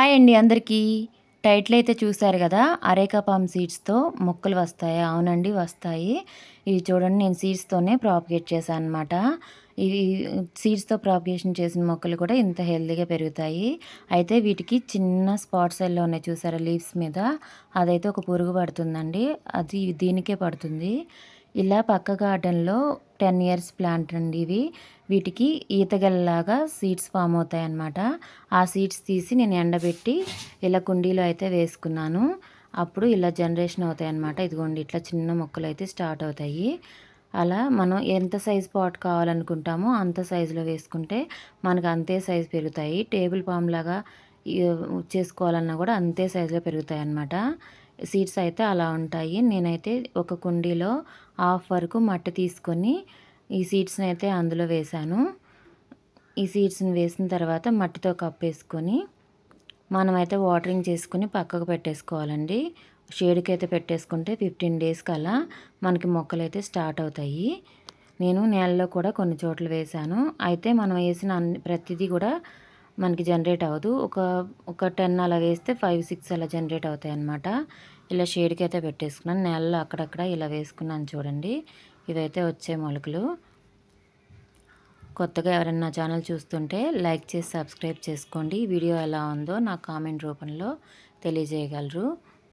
Hi అండి అందరికీ. Title అయితే చూశారు కదా అరేకా పామ్ సీడ్స్తో మొక్కలు వస్తాయి? అవునండి వస్తాయి. ఇవి చూడండి నేను సీడ్స్తోనే ప్రాపగేట్ చేశాను అనమాట ఇవి సీడ్స్తో ప్రాపగేషన్ చేసిన మొక్కలు కూడా ఇంత హెల్తీగా పెరుగుతాయి. అయితే వీటికి చిన్న స్పాట్స్ ఎల్లో ఉన్నాయి చూసారా లీవ్స్ మీద. అదైతే ఒక పురుగు పడుతుందండి. అది దీనికే పడుతుంది. ఇలా పక్క గార్డెన్లో టెన్ ఇయర్స్ ప్లాంట్ అండి ఇవి వీటికి ఈతగల్లాగా సీడ్స్ ఫామ్ అవుతాయి అన్నమాట ఆ సీడ్స్ తీసి నేను ఎండబెట్టి ఇలా కుండీలో అయితే వేసుకున్నాను. అప్పుడు ఇలా జనరేషన్ అవుతాయి అన్నమాట ఇదిగోండి ఇట్లా చిన్న మొక్కలు అయితే స్టార్ట్ అవుతాయి. అలా మనం ఎంత సైజ్ పాట్ కావాలనుకుంటామో అంత సైజులో వేసుకుంటే మనకు అంతే సైజు పెరుగుతాయి. టేబుల్ పామ్ లాగా చేసుకోవాలన్నా కూడా అంతే సైజులో పెరుగుతాయి అన్నమాట సీడ్స్ అయితే అలా ఉంటాయి. నేనైతే ఒక కుండీలో హాఫ్ వరకు మట్టి తీసుకొని ఈ సీడ్స్ని అయితే అందులో వేశాను. ఈ సీడ్స్ని వేసిన తర్వాత మట్టితో కప్పేసుకొని మనమైతే వాటరింగ్ చేసుకుని పక్కకు పెట్టేసుకోవాలండి. షేడ్కి అయితే పెట్టేసుకుంటే ఫిఫ్టీన్ డేస్కి అలా మనకి మొక్కలు అయితే స్టార్ట్ అవుతాయి. నేను నేలలో కూడా కొన్ని చోట్ల వేశాను. అయితే మనం వేసిన అన్ని ప్రతిదీ కూడా మనకి జనరేట్ అవ్వదు. ఒక ఒక టెన్ అలా వేస్తే ఫైవ్ సిక్స్ అలా జనరేట్ అవుతాయి అన్నమాట. ఇలా షేడ్కి అయితే పెట్టేసుకున్నాను. నేలలో అక్కడక్కడ ఇలా వేసుకున్నాను చూడండి. ఇవైతే వచ్చే మొలకలు. కొత్తగా ఎవరైనా ఛానల్ చూస్తుంటే లైక్ చేసి సబ్స్క్రైబ్ చేసుకోండి. వీడియో ఎలా ఉందో నా కామెంట్ రూపంలో తెలియజేయగలరు.